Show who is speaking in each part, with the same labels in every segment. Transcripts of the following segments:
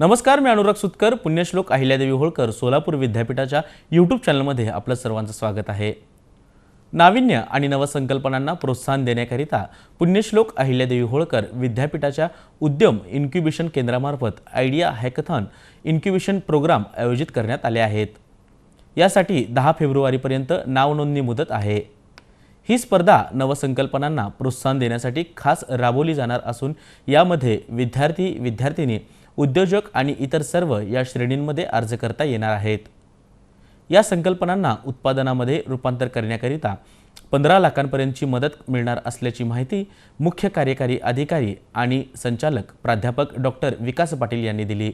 Speaker 1: नमस्कार मी अनुराग सुतकर पुण्यश्लोक अहिल्यादेवी होळकर सोलापूर विद्यापीठाच्या यूट्यूब चॅनलमध्ये आपलं सर्वांचं स्वागत आहे. नाविन्य आणि नवसंकल्पनांना प्रोत्साहन देण्याकरिता पुण्यश्लोक अहिल्यादेवी होळकर विद्यापीठाच्या उद्यम इन्क्युबेशन केंद्रामार्फत आयडिया हॅकथॉन इन्क्युबेशन प्रोग्राम आयोजित करण्यात आले आहेत. यासाठी दहा फेब्रुवारीपर्यंत नावनोंदणी मुदत आहे. ही स्पर्धा नवसंकल्पनांना प्रोत्साहन देण्यासाठी खास राबवली जाणार असून यामध्ये विद्यार्थी विद्यार्थिनी उद्योजक आणि इतर सर्व या श्रेणींमध्ये अर्ज करता येणार आहेत. या संकल्पनांना उत्पादनामध्ये रूपांतर करण्याकरिता पंधरा लाखांपर्यंतची मदत मिळणार असल्याची माहिती मुख्य कार्यकारी अधिकारी आणि संचालक प्राध्यापक डॉक्टर विकास पाटील यांनी दिली.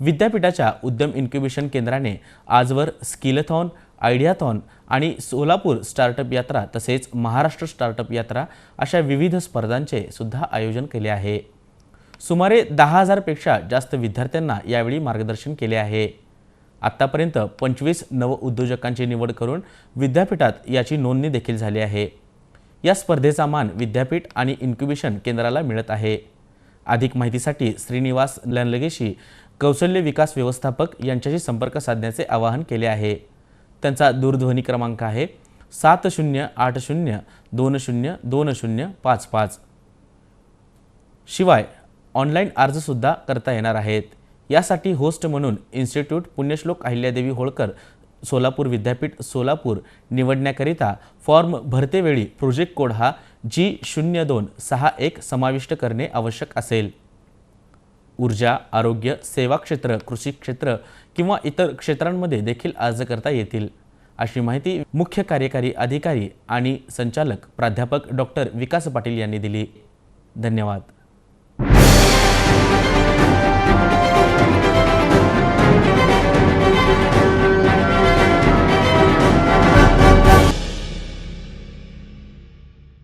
Speaker 1: विद्यापीठाच्या उद्यम इन्क्युबेशन केंद्राने आजवर स्किलथॉन आयडियाथॉन आणि सोलापूर स्टार्टअप यात्रा तसेच महाराष्ट्र स्टार्टअप यात्रा अशा विविध स्पर्धांचे सुद्धा आयोजन केले आहे. सुमारे दहा हजारपेक्षा जास्त विद्यार्थ्यांना यावेळी मार्गदर्शन केले आहे. आत्तापर्यंत पंचवीस नवउद्योजकांची निवड करून विद्यापीठात याची नोंदणी देखील झाली आहे. या स्पर्धेचा मान विद्यापीठ आणि इन्क्युबेशन केंद्राला मिळत आहे. अधिक माहितीसाठी श्रीनिवास लनलगेशी कौशल्य विकास व्यवस्थापक यांच्याशी संपर्क साधण्याचे आवाहन केले आहे. त्यांचा दूरध्वनी क्रमांक आहे सात शून्य आठ शून्य दोन शून्य दोन शून्य पाच पाच. शिवाय ऑनलाईन अर्जसुद्धा करता येणार आहेत. यासाठी होस्ट म्हणून इन्स्टिट्यूट पुण्यश्लोक अहिल्यादेवी होळकर सोलापूर विद्यापीठ सोलापूर निवडण्याकरिता फॉर्म भरतेवेळी प्रोजेक्ट कोड हा जी शून्य दोन सहा एक समाविष्ट करणे आवश्यक असेल. ऊर्जा आरोग्य सेवा क्षेत्र कृषी क्षेत्र किंवा इतर क्षेत्रांमध्ये देखील अर्ज करता येतील. अशी माहिती मुख्य कार्यकारी अधिकारी आणि संचालक प्राध्यापक डॉक्टर विकास पाटील यांनी दिली. धन्यवाद.